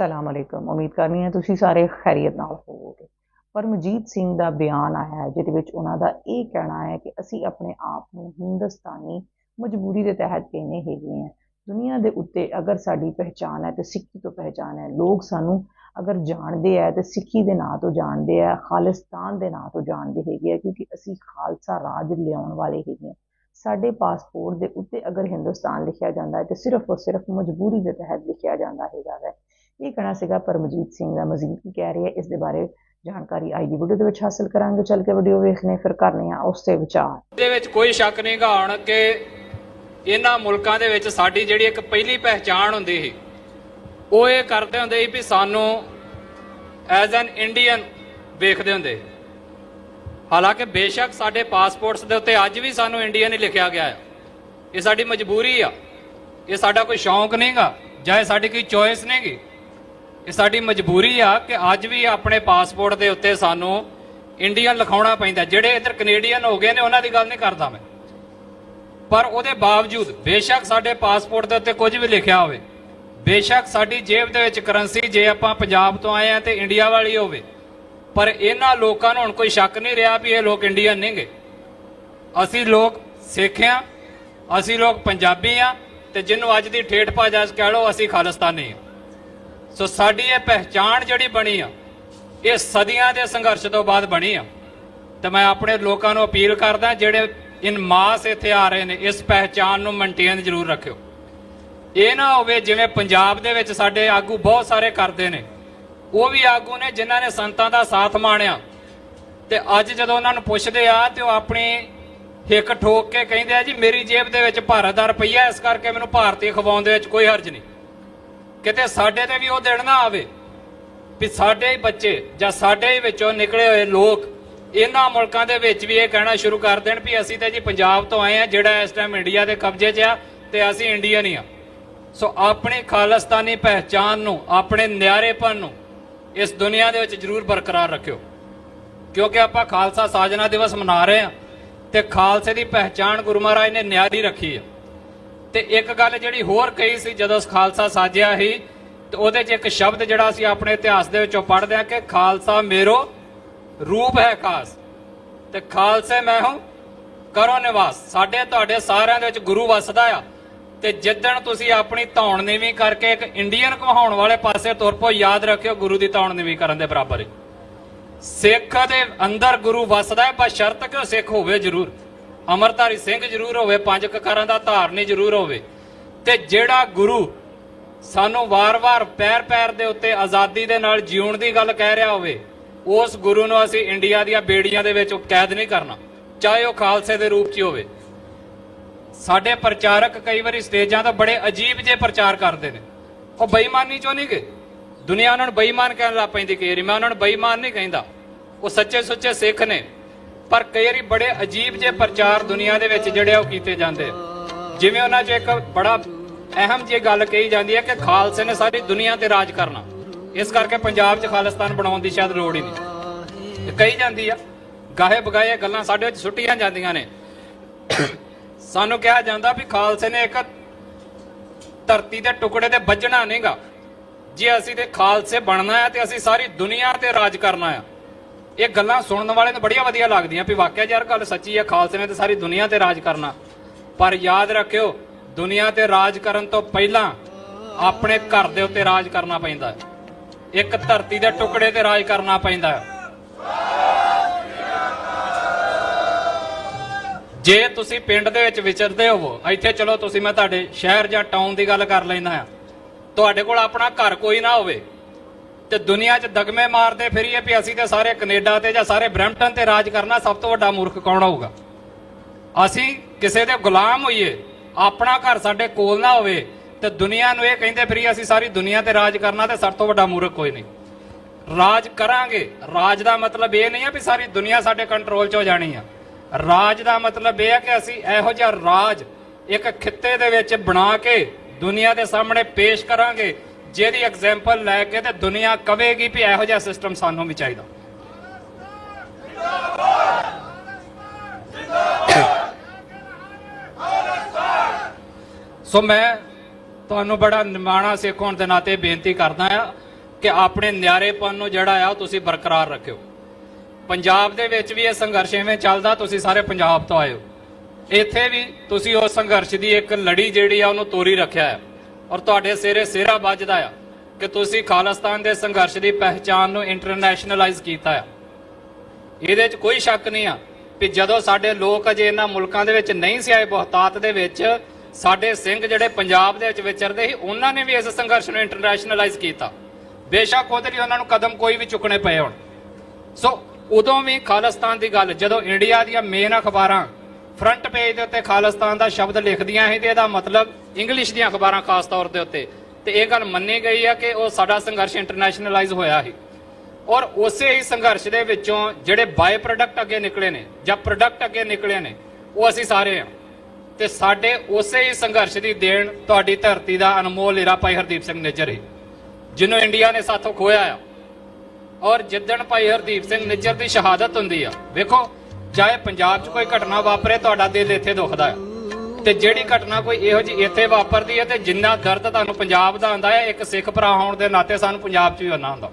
ਸਲਾਮ ਅਲੈਕੁਮ ਉਮੀਦ ਕਰਨੀ ਹੈ ਤੁਸੀਂ ਸਾਰੇ ਖੈਰੀਅਤ ਨਾਲ ਹੋਵੋਗੇ। ਪਰਮਜੀਤ ਸਿੰਘ ਦਾ ਬਿਆਨ ਆਇਆ ਹੈ, ਜਿਹਦੇ ਵਿੱਚ ਉਹਨਾਂ ਦਾ ਇਹ ਕਹਿਣਾ ਹੈ ਕਿ ਅਸੀਂ ਆਪਣੇ ਆਪ ਨੂੰ ਹਿੰਦੁਸਤਾਨੀ ਮਜਬੂਰੀ ਦੇ ਤਹਿਤ ਕਹਿੰਦੇ ਹੈਗੇ ਹਾਂ। ਦੁਨੀਆ ਦੇ ਉੱਤੇ ਅਗਰ ਸਾਡੀ ਪਹਿਚਾਨ ਹੈ ਤੇ ਸਿੱਖੀ ਤੋਂ ਪਹਿਚਾਨ ਹੈ। ਲੋਕ ਸਾਨੂੰ ਅਗਰ ਜਾਣਦੇ ਆ ਤੇ ਸਿੱਖੀ ਦੇ ਨਾਂ ਤੋਂ ਜਾਣਦੇ ਆ, ਖਾਲਿਸਤਾਨ ਦੇ ਨਾਂ ਤੋਂ ਜਾਣਦੇ ਹੈਗੇ ਆ, ਕਿਉਂਕਿ ਅਸੀਂ ਖਾਲਸਾ ਰਾਜ ਲਿਆਉਣ ਵਾਲੇ ਹੈਗੇ ਹਾਂ। ਸਾਡੇ ਪਾਸਪੋਰਟ ਦੇ ਉੱਤੇ ਅਗਰ ਹਿੰਦੁਸਤਾਨ ਲਿਖਿਆ ਜਾਂਦਾ ਹੈ ਤੇ ਸਿਰਫ ਔਰ ਸਿਰਫ ਮਜਬੂਰੀ ਦੇ ਤਹਿਤ ਲਿਖਿਆ ਜਾਂਦਾ ਹੈਗਾ ਹੈ। ਇਹ ਕਹਿਣਾ ਸੀਗਾ ਪਰਮਜੀਤ ਸਿੰਘ ਦਾ? ਮਜ਼ੀਦ ਕੀ ਕਹਿ ਰਹੀ ਹੈ? ਇਸ ਦੇ ਬਾਰੇ ਜਾਣਕਾਰੀ ਆਈ ਦੀ ਵੀਡੀਓ ਦੇ ਵਿੱਚ ਹਾਸਲ ਕਰਾਂਗੇ। ਚੱਲ ਕੇ ਵੀਡੀਓ ਵੇਖਨੇ ਫਿਰ ਕਰਨੇ ਆ ਉਸ ਤੇ ਵਿਚਾਰ। ਦੇ ਵਿੱਚ ਕੋਈ ਸ਼ੱਕ ਨਹੀਂ ਗਾ ਕਿ ਇਹਨਾਂ ਮੁਲਕਾਂ ਦੇ ਵਿੱਚ ਸਾਡੀ ਜਿਹੜੀ ਇੱਕ ਪਹਿਲੀ ਪਹਿਚਾਣ ਹੁੰਦੀ ਸੀ, ਉਹ ਇਹ ਕਰਦੇ ਹੁੰਦੇ ਸੀ ਵੀ ਸਾਨੂੰ ਐਜ਼ ਐਨ ਇੰਡੀਅਨ ਵੇਖਦੇ ਹੁੰਦੇ ਹਾਲਾਂਕਿ ਬੇਸ਼ੱਕ ਸਾਡੇ ਪਾਸਪੋਰਟਸ ਦੇ ਉੱਤੇ ਅੱਜ ਵੀ ਸਾਨੂੰ ਇੰਡੀਅਨ ਹੀ ਲਿਖਿਆ ਗਿਆ ਹੈ ਇਹ ਸਾਡੀ ਮਜਬੂਰੀ ਆ। ਇਹ ਸਾਡਾ ਕੋਈ ਸ਼ੌਂਕ ਨਹੀਂਗਾ ਜਾਂ ਇਹ ਸਾਡੀ ਕੋਈ ਚੋਇਸ ਨਹੀਂਗੀ ਇਹ ਸਾਡੀ ਮਜਬੂਰੀ ਆ ਕਿ ਅੱਜ ਵੀ ਆਪਣੇ ਪਾਸਪੋਰਟ ਦੇ ਉੱਤੇ ਸਾਨੂੰ ਇੰਡੀਅਨ ਲਿਖਾਉਣਾ ਪੈਂਦਾ। ਜਿਹੜੇ ਇੱਧਰ ਕੈਨੇਡੀਅਨ ਹੋ ਗਏ ਨੇ, ਉਹਨਾਂ ਦੀ ਗੱਲ ਨਹੀਂ ਕਰਦਾ ਮੈਂ। ਪਰ ਉਹਦੇ ਬਾਵਜੂਦ, ਬੇਸ਼ੱਕ ਸਾਡੇ ਪਾਸਪੋਰਟ ਦੇ ਉੱਤੇ ਕੁਝ ਵੀ ਲਿਖਿਆ ਹੋਵੇ, ਬੇਸ਼ੱਕ ਸਾਡੀ ਜੇਬ ਦੇ ਵਿੱਚ ਕਰੰਸੀ, ਜੇ ਆਪਾਂ ਪੰਜਾਬ ਤੋਂ ਆਏ ਆ ਤੇ ਇੰਡੀਆ ਵਾਲੀ ਹੋਵੇ, ਪਰ ਇਹਨਾਂ ਲੋਕਾਂ ਨੂੰ ਹੁਣ ਕੋਈ ਸ਼ੱਕ ਨਹੀਂ ਰਿਹਾ ਵੀ ਇਹ ਲੋਕ ਇੰਡੀਅਨ ਨਹੀਂਗੇ ਅਸੀਂ ਲੋਕ ਸਿੱਖ ਆ ਅਸੀਂ ਲੋਕ ਪੰਜਾਬੀ ਆ ਤੇ ਜਿਹਨੂੰ ਅੱਜ ਦੀ ਠੇਠ ਭਾਜਾ ਕਹਿ ਲਓ, ਅਸੀਂ ਖਾਲਿਸਤਾਨੀ ਆ ਸੋ ਸਾਡੀ ਇਹ ਪਹਿਚਾਣ ਜਿਹੜੀ ਬਣੀ ਆ, ਇਹ ਸਦੀਆਂ ਦੇ ਸੰਘਰਸ਼ ਤੋਂ ਬਾਅਦ ਬਣੀ ਆ। ਤੇ ਮੈਂ ਆਪਣੇ ਲੋਕਾਂ ਨੂੰ ਅਪੀਲ ਕਰਦਾ, ਜਿਹੜੇ ਇਨ ਮਾਸ ਇੱਥੇ ਆ ਰਹੇ ਨੇ, ਇਸ ਪਹਿਚਾਣ ਨੂੰ ਮੇਨਟੇਨ ਜ਼ਰੂਰ ਰੱਖਿਓ। ਇਹ ਨਾ ਹੋਵੇ ਜਿਵੇਂ ਪੰਜਾਬ ਦੇ ਵਿੱਚ ਸਾਡੇ ਆਗੂ ਬਹੁਤ ਸਾਰੇ ਕਰਦੇ ਨੇ। ਉਹ ਵੀ ਆਗੂ ਨੇ ਜਿਨ੍ਹਾਂ ਨੇ ਸੰਤਾਂ ਦਾ ਸਾਥ ਮਾਣਿਆ। ਤੇ ਅੱਜ ਜਦੋਂ ਉਹਨਾਂ ਨੂੰ ਪੁੱਛਦੇ ਆ, ਤੇ ਉਹ ਆਪਣੀ ਹਿੱਕ ਠੋਕ ਕੇ ਕਹਿੰਦੇ ਆ, ਜੀ, ਮੇਰੀ ਜੇਬ ਦੇ ਵਿੱਚ ਭਾਰਤ ਦਾ ਰੁਪਈਆ, ਇਸ ਕਰਕੇ ਮੈਨੂੰ ਭਾਰਤੀ ਖਵਾਉਣ ਦੇ ਵਿੱਚ ਕੋਈ ਹਰਜ ਨਹੀਂ। ਕਿਤੇ ਸਾਡੇ ਤੇ ਵੀ ਉਹ ਦਿਨ ਨਾ ਆਵੇ ਵੀ ਸਾਡੇ ਹੀ ਬੱਚੇ ਜਾਂ ਸਾਡੇ ਹੀ ਵਿੱਚੋਂ ਨਿਕਲੇ ਹੋਏ ਲੋਕ ਇਹਨਾਂ ਮੁਲਕਾਂ ਦੇ ਵਿੱਚ ਵੀ ਇਹ ਕਹਿਣਾ ਸ਼ੁਰੂ ਕਰ ਦੇਣ ਵੀ ਅਸੀਂ ਤੇ ਜੀ ਪੰਜਾਬ ਤੋਂ ਆਏ ਆ ਜਿਹੜਾ ਇਸ ਟਾਈਮ ਇੰਡੀਆ ਦੇ ਕਬਜ਼ੇ 'ਚ ਆ ਤੇ ਅਸੀਂ ਇੰਡੀਅਨ ਹੀ ਆ ਸੋ ਆਪਣੀ ਖਾਲਿਸਤਾਨੀ ਪਹਿਚਾਨ ਨੂੰ, ਆਪਣੇ ਨਿਆਰੇਪਨ ਨੂੰ ਇਸ ਦੁਨੀਆ ਦੇ ਵਿੱਚ ਜ਼ਰੂਰ ਬਰਕਰਾਰ ਰੱਖਿਓ। ਕਿਉਂਕਿ ਆਪਾਂ ਖਾਲਸਾ ਸਾਜਨਾ ਦਿਵਸ ਮਨਾ ਰਹੇ ਆ ਤੇ ਖਾਲਸੇ ਦੀ ਪਹਿਚਾਨ ਗੁਰੂ ਮਹਾਰਾਜ ਨੇ ਨਿਆਰੀ ਰੱਖੀ ਹੈ। ਤੇ ਇੱਕ ਗੱਲ ਜਿਹੜੀ ਹੋਰ ਕਹੀ ਸੀ ਜਦੋਂ ਖਾਲਸਾ ਸਾਜਿਆ ਸੀ, ਤੇ ਉਹਦੇ 'ਚ ਇੱਕ ਸ਼ਬਦ ਜਿਹੜਾ ਅਸੀਂ ਆਪਣੇ ਇਤਿਹਾਸ ਦੇ ਵਿੱਚੋਂ ਪੜ੍ਹਦੇ ਆ ਕਿ ਖਾਲਸਾ ਮੇਰੋ ਰੂਪ ਹੈ ਖਾਸ। ਤੇ ਖਾਲਸੇ ਮੈਂ ਹਾਂ, ਕਰੋ ਨਿਵਾਸ। ਸਾਡੇ ਤੁਹਾਡੇ ਸਾਰਿਆਂ ਦੇ ਵਿੱਚ ਗੁਰੂ ਵਸਦਾ ਆ। ਤੇ ਜਿੱਦਣ ਤੁਸੀਂ ਆਪਣੀ ਧੌਣ ਨੀਵੀਂ ਕਰਕੇ ਇੱਕ ਇੰਡੀਅਨ ਕਹਾਉਣ ਵਾਲੇ ਪਾਸੇ ਤੁਰ ਪੋ ਯਾਦ ਰੱਖਿਓ ਗੁਰੂ ਦੀ ਧੌਣ ਨੀਵੀਂ ਕਰਨ ਦੇ ਬਰਾਬਰ ਹੈ ਸਿੱਖ ਦੇ ਅੰਦਰ ਗੁਰੂ ਵਸਦਾ ਹੈ ਪਰ ਸ਼ਰਤ ਕਿ ਉਹ ਸਿੱਖ ਹੋਵੇ ਜ਼ਰੂਰ। ਅਮਰਧਾਰੀ ਸਿੰਘ ਜ਼ਰੂਰ ਹੋਵੇ, ਪੰਜ ਕਕਾਰਾਂ ਦਾ ਧਾਰਨੀ ਜ਼ਰੂਰ ਹੋਵੇ। ਤੇ ਜਿਹੜਾ ਗੁਰੂ ਸਾਨੂੰ ਵਾਰ-ਵਾਰ, ਪੈਰ-ਪੈਰ ਦੇ ਉੱਤੇ ਆਜ਼ਾਦੀ ਦੇ ਨਾਲ ਜਿਉਣ ਦੀ ਗੱਲ ਕਹਿ ਰਿਹਾ ਹੋਵੇ, ਉਸ ਗੁਰੂ ਨੂੰ ਅਸੀਂ ਇੰਡੀਆ ਦੀਆਂ ਬੇੜੀਆਂ ਦੇ ਵਿੱਚ ਕੈਦ ਨਹੀਂ ਕਰਨਾ। ਚਾਹੇ ਉਹ ਖਾਲਸੇ ਦੇ ਰੂਪ 'ਚ ਹੋਵੇ। ਸਾਡੇ ਪ੍ਰਚਾਰਕ ਕਈ ਵਾਰੀ ਸਟੇਜਾਂ ਤੋਂ ਬੜੇ ਅਜੀਬ ਜੇ ਪ੍ਰਚਾਰ ਕਰਦੇ ਨੇ। ਉਹ ਬੇਈਮਾਨੀ ਚੋਂ ਨਹੀਂ ਗਏ। ਦੁਨੀਆ ਉਹਨਾਂ ਨੂੰ ਬੇਈਮਾਨ ਕਹਿਣ ਲੱਗ ਪੈਂਦੀ ਕਈ ਵਾਰੀ ਮੈਂ ਉਹਨਾਂ ਨੂੰ ਬੇਈਮਾਨ ਨਹੀਂ ਕਹਿੰਦਾ। ਉਹ ਸੱਚੇ ਸੁੱਚੇ ਸਿੱਖ ਨੇ। ਪਰ ਕਈ ਵਾਰੀ ਬੜੇ ਅਜੀਬ ਜੇ ਪ੍ਰਚਾਰ ਦੁਨੀਆ ਦੇ ਵਿੱਚ ਜਿਹੜੇ ਉਹ ਕੀਤੇ ਜਾਂਦੇ ਜਿਵੇਂ ਉਹਨਾਂ 'ਚ ਇੱਕ ਬੜਾ ਅਹਿਮ ਜੀ ਗੱਲ ਕਹੀ ਜਾਂਦੀ ਹੈ ਕਿ ਖਾਲਸੇ ਨੇ ਸਾਰੀ ਦੁਨੀਆ ਤੇ ਰਾਜ ਕਰਨਾ। ਇਸ ਕਰਕੇ ਪੰਜਾਬ 'ਚ ਖਾਲਿਸਤਾਨ ਬਣਾਉਣ ਦੀ ਸ਼ਾਇਦ ਲੋੜ ਹੀ ਨਹੀਂ। ਕਹੀ ਜਾਂਦੀ ਆ, ਗਾਹੇ ਬਗਾਏ ਗੱਲਾਂ ਸਾਡੇ ਵਿੱਚ ਸੁੱਟੀਆਂ ਜਾਂਦੀਆਂ ਨੇ। ਸਾਨੂੰ ਕਿਹਾ ਜਾਂਦਾ ਵੀ ਖਾਲਸੇ ਨੇ ਇੱਕ ਧਰਤੀ ਦੇ ਟੁਕੜੇ ਤੇ ਵੱਜਣਾ ਨਹੀਂਗਾ ਜੇ ਅਸੀਂ ਤੇ ਖਾਲਸੇ ਬਣਨਾ ਹੈ ਤੇ ਅਸੀਂ ਸਾਰੀ ਦੁਨੀਆ ਤੇ ਰਾਜ ਕਰਨਾ ਆ ਇਹ ਗੱਲਾਂ ਸੁਣਨ ਵਾਲੇ ਨੂੰ ਬੜੀਆਂ ਵਧੀਆ ਲੱਗਦੀਆਂ ਵੀ ਵਾਕਿਆ ਯਾਰ ਗੱਲ ਸੱਚੀ ਹੈ ਖਾਲਸੇ ਨੇ ਤੇ ਸਾਰੀ ਦੁਨੀਆ ਤੇ ਰਾਜ ਕਰਨਾ। ਪਰ ਯਾਦ ਰੱਖਿਓ, ਦੁਨੀਆ ਤੇ ਰਾਜ ਕਰਨ ਤੋਂ ਪਹਿਲਾਂ ਆਪਣੇ ਘਰ ਦੇ ਉੱਤੇ ਰਾਜ ਕਰਨਾ ਪੈਂਦਾ ਇੱਕ ਧਰਤੀ ਦੇ ਟੁਕੜੇ ਤੇ ਰਾਜ ਕਰਨਾ ਪੈਂਦਾ ਜੇ ਤੁਸੀਂ ਪਿੰਡ ਦੇ ਵਿੱਚ ਵਿਚਰਦੇ ਹੋਵੋ, ਇੱਥੇ ਚਲੋ ਤੁਸੀਂ ਮੈਂ ਤੁਹਾਡੇ ਸ਼ਹਿਰ ਜਾਂ ਟਾਊਨ ਦੀ ਗੱਲ ਕਰ ਲੈਂਦਾ ਆ ਤੁਹਾਡੇ ਕੋਲ ਆਪਣਾ ਘਰ ਕੋਈ ਨਾ ਹੋਵੇ। ਤੇ ਦੁਨੀਆ 'ਚ ਦਗਮੇ ਮਾਰਦੇ ਫਿਰੀਏ ਵੀ ਅਸੀਂ ਤੇ ਸਾਰੇ ਕੈਨੇਡਾ ਤੇ ਜਾਂ ਸਾਰੇ ਬ੍ਰੈਂਪਟਨ ਤੇ ਰਾਜ ਕਰਨਾ ਸਭ ਤੋਂ ਵੱਡਾ ਮੂਰਖ ਕੌਣ ਹੋਊਗਾ? ਅਸੀਂ ਕਿਸੇ ਦੇ ਗੁਲਾਮ ਹੋਈਏ, ਆਪਣਾ ਘਰ ਸਾਡੇ ਕੋਲ ਨਾ ਹੋਵੇ, ਤੇ ਦੁਨੀਆ ਨੂੰ ਇਹ ਕਹਿੰਦੇ ਫਿਰੀਏ ਅਸੀਂ ਸਾਰੀ ਦੁਨੀਆ ਤੇ ਰਾਜ ਕਰਨਾ ਤੇ ਸਭ ਤੋਂ ਵੱਡਾ ਮੂਰਖ ਕੋਈ ਨਹੀਂ। ਰਾਜ ਕਰਾਂਗੇ। ਰਾਜ ਦਾ ਮਤਲਬ ਇਹ ਨਹੀਂ ਹੈ ਵੀ ਸਾਰੀ ਦੁਨੀਆ ਸਾਡੇ ਕੰਟਰੋਲ 'ਚ ਹੋ ਜਾਣੀ ਆ। ਰਾਜ ਦਾ ਮਤਲਬ ਇਹ ਹੈ ਕਿ ਅਸੀਂ ਇਹੋ ਜਿਹਾ ਰਾਜ ਇੱਕ ਖਿੱਤੇ ਦੇ ਵਿੱਚ ਬਣਾ ਕੇ ਦੁਨੀਆ ਦੇ ਸਾਹਮਣੇ ਪੇਸ਼ ਕਰਾਂਗੇ ਜਿਹਦੀ ਐਗਜ਼ਾਮਪਲ ਲੈ ਕੇ ਤੇ ਦੁਨੀਆ ਕਵੇਗੀ ਵੀ ਇਹੋ ਜਿਹਾ ਸਿਸਟਮ ਸਾਨੂੰ ਵੀ ਚਾਹੀਦਾ। ਸੋ ਮੈਂ ਤੁਹਾਨੂੰ ਬੜਾ ਨਿਮਾਣਾ ਸਿੱਖ ਹੋਣ ਦੇ ਨਾਤੇ ਬੇਨਤੀ ਕਰਦਾ ਆ ਕਿ ਆਪਣੇ ਨਿਆਰੇਪਨ ਨੂੰ ਜਿਹੜਾ ਆ ਉਹ ਤੁਸੀਂ ਬਰਕਰਾਰ ਰੱਖਿਓ। ਪੰਜਾਬ ਦੇ ਵਿੱਚ ਵੀ ਇਹ ਸੰਘਰਸ਼ ਐਵੇਂ ਚੱਲਦਾ, ਤੁਸੀਂ ਸਾਰੇ ਪੰਜਾਬ ਤੋਂ ਆਏ ਹੋ। ਇੱਥੇ ਵੀ ਤੁਸੀਂ ਉਸ ਸੰਘਰਸ਼ ਦੀ ਇੱਕ ਲੜੀ ਜਿਹੜੀ ਆ ਉਹਨੂੰ ਤੋਰੀ ਰੱਖਿਆ ਹੈ। ਔਰ ਤੁਹਾਡੇ ਸਿਰੇ ਸਿਰਾ ਵੱਜਦਾ ਆ ਕਿ ਤੁਸੀਂ ਖਾਲਿਸਤਾਨ ਦੇ ਸੰਘਰਸ਼ ਦੀ ਪਹਿਚਾਨ ਨੂੰ ਇੰਟਰਨੈਸ਼ਨਲਾਈਜ਼ ਕੀਤਾ ਆ। ਇਹਦੇ 'ਚ ਕੋਈ ਸ਼ੱਕ ਨਹੀਂ ਆ ਕਿ ਜਦੋਂ ਸਾਡੇ ਲੋਕ ਅਜੇ ਇਹਨਾਂ ਮੁਲਕਾਂ ਦੇ ਵਿੱਚ ਨਹੀਂ ਸੀ ਆਏ, ਬਹੁਤਾਤ ਦੇ ਵਿੱਚ, ਸਾਡੇ ਸਿੰਘ ਜਿਹੜੇ ਪੰਜਾਬ ਦੇ ਵਿੱਚ ਵਿਚਰਦੇ ਸੀ, ਉਹਨਾਂ ਨੇ ਵੀ ਇਸ ਸੰਘਰਸ਼ ਨੂੰ ਇੰਟਰਨੈਸ਼ਨਲਾਈਜ਼ ਕੀਤਾ। ਬੇਸ਼ੱਕ ਉਹਦੇ ਲਈ ਉਹਨਾਂ ਨੂੰ ਕਦਮ ਕੋਈ ਵੀ ਚੁੱਕਣੇ ਪਏ ਹੋਣ। ਸੋ ਉਦੋਂ ਵੀ ਖਾਲਿਸਤਾਨ ਦੀ ਗੱਲ, ਜਦੋਂ ਇੰਡੀਆ ਦੀਆਂ ਮੇਨ ਅਖਬਾਰਾਂ ਫਰੰਟ ਪੇਜ ਦੇ ਉੱਤੇ ਖਾਲਿਸਤਾਨ ਦਾ ਸ਼ਬਦ ਲਿਖਦੀਆਂ ਸੀ ਤੇ ਇਹਦਾ ਮਤਲਬ ਇੰਗਲਿਸ਼ ਦੀਆਂ ਅਖਬਾਰਾਂ ਖਾਸ ਤੌਰ ਦੇ ਉੱਤੇ। ਤੇ ਇਹ ਗੱਲ ਮੰਨੀ ਗਈ ਆ ਕਿ ਉਹ ਸਾਡਾ ਸੰਘਰਸ਼ ਇੰਟਰਨੈਸ਼ਨਲਾਈਜ਼ ਹੋਇਆ ਸੀ। ਔਰ ਉਸੇ ਹੀ ਸੰਘਰਸ਼ ਦੇ ਵਿੱਚੋਂ ਜਿਹੜੇ ਬਾਈ ਪ੍ਰੋਡਕਟ ਅੱਗੇ ਨਿਕਲੇ ਨੇ, ਜਾਂ ਪ੍ਰੋਡਕਟ ਅੱਗੇ ਨਿਕਲੇ ਨੇ, ਉਹ ਅਸੀਂ ਸਾਰੇ ਆ। ਤੇ ਸਾਡੇ ਉਸੇ ਹੀ ਸੰਘਰਸ਼ ਦੀ ਦੇਣ ਤੁਹਾਡੀ ਧਰਤੀ ਦਾ ਅਨਮੋਲ ਹੀਰਾ ਭਾਈ ਹਰਦੀਪ ਸਿੰਘ ਨਿੱਜਰ ਹੈ ਜਿਹਨੂੰ ਇੰਡੀਆ ਨੇ ਸਾਥੋਂ ਖੋਇਆ ਆ। ਔਰ ਜਿੱਦਣ ਭਾਈ ਹਰਦੀਪ ਸਿੰਘ ਨਿੱਜਰ ਦੀ ਸ਼ਹਾਦਤ ਹੁੰਦੀ ਆ, ਵੇਖੋ ਚਾਹੇ ਪੰਜਾਬ 'ਚ ਕੋਈ ਘਟਨਾ ਵਾਪਰੇ, ਤੁਹਾਡਾ ਦਿਲ ਇੱਥੇ ਦੁਖਦਾ ਹੈ। ਤੇ ਜਿਹੜੀ ਘਟਨਾ ਕੋਈ ਇਹੋ ਜਿਹੀ ਇੱਥੇ ਵਾਪਰਦੀ ਹੈ ਤੇ ਜਿੰਨਾ ਦਰਦ ਤੁਹਾਨੂੰ ਪੰਜਾਬ ਦਾ ਆਉਂਦਾ ਹੈ, ਇੱਕ ਸਿੱਖ ਭਰਾ ਹੋਣ ਦੇ ਨਾਤੇ ਸਾਨੂੰ ਪੰਜਾਬ 'ਚ ਵੀ ਹੋਣਾ ਹੁੰਦਾ।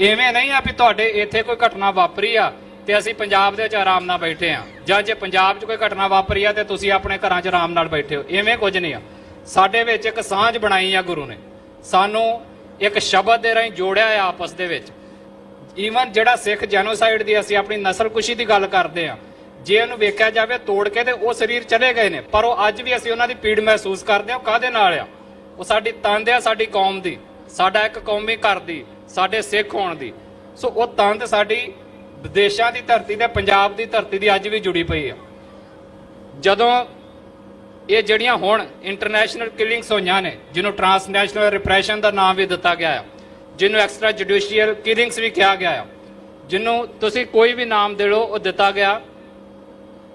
ਐਵੇਂ ਨਹੀਂ ਆ ਵੀ ਤੁਹਾਡੇ ਇੱਥੇ ਕੋਈ ਘਟਨਾ ਵਾਪਰੀ ਆ ਤੇ ਅਸੀਂ ਪੰਜਾਬ ਦੇ ਵਿੱਚ ਆਰਾਮ ਨਾਲ ਬੈਠੇ ਆ। ਜਾਂ ਜੇ ਪੰਜਾਬ 'ਚ ਕੋਈ ਘਟਨਾ ਵਾਪਰੀ ਆ ਤੇ ਤੁਸੀਂ ਆਪਣੇ ਘਰਾਂ 'ਚ ਆਰਾਮ ਨਾਲ ਬੈਠੇ ਹੋ। ਐਵੇਂ ਕੁਝ ਨਹੀਂ ਆ। ਸਾਡੇ ਵਿੱਚ ਇੱਕ ਸਾਂਝ ਬਣਾਈ ਆ ਗੁਰੂ ਨੇ। ਸਾਨੂੰ ਇੱਕ ਸ਼ਬਦ ਦੇ ਰਾਹੀਂ ਜੋੜਿਆ ਆ ਆਪਸ ਦੇ ਵਿੱਚ। ਈਵਨ ਜਿਹੜਾ ਸਿੱਖ ਜੈਨੋਸਾਈਡ ਦੀ ਅਸੀਂ ਆਪਣੀ ਨਸਲਕੁਸ਼ੀ ਦੀ ਗੱਲ ਕਰਦੇ ਆ ਜੇ ਉਹਨੂੰ ਵੇਖਿਆ ਜਾਵੇ, ਤੋੜ ਕੇ ਤੇ ਉਹ ਸਰੀਰ ਚਲੇ ਗਏ ਨੇ। ਪਰ ਉਹ ਅੱਜ ਵੀ ਅਸੀਂ ਉਹਨਾਂ ਦੀ ਪੀੜ ਮਹਿਸੂਸ ਕਰਦੇ ਆ ਉਹ ਨਾਲ ਆ? ਉਹ ਸਾਡੀ ਤੰਦ ਆ, ਸਾਡੀ ਕੌਮ ਦੀ। ਸਾਡਾ ਇੱਕ ਕੌਮੀ ਘਰ ਦੀ, ਸਾਡੇ ਸਿੱਖ ਹੋਣ ਦੀ। ਸੋ ਉਹ ਤੰਦ ਸਾਡੀ ਵਿਦੇਸ਼ਾਂ ਦੀ ਧਰਤੀ ਤੇ ਪੰਜਾਬ ਦੀ ਧਰਤੀ ਦੀ ਅੱਜ ਵੀ ਜੁੜੀ ਪਈ ਆ। ਜਦੋਂ ਇਹ ਜਿਹੜੀਆਂ ਹੁਣ ਇੰਟਰਨੈਸ਼ਨਲ ਕਿਲਿੰਗਸ ਹੋਈਆਂ ਨੇ, ਜਿਹਨੂੰ ਟਰਾਂਸਨੈਸ਼ਨਲ ਰਿਪਰੈਸ਼ਨ ਦਾ ਨਾਮ ਵੀ ਦਿੱਤਾ ਗਿਆ ਆ ਜਿਹਨੂੰ ਐਕਸਟਰਾ ਜੁਡੀਸ਼ੀਅਲ ਕਿਲਿੰਗਸ ਵੀ ਕਿਹਾ ਗਿਆ ਆ, ਜਿਹਨੂੰ ਤੁਸੀਂ ਕੋਈ ਵੀ ਨਾਮ ਦੇ ਲਓ, ਉਹ ਦਿੱਤਾ ਗਿਆ।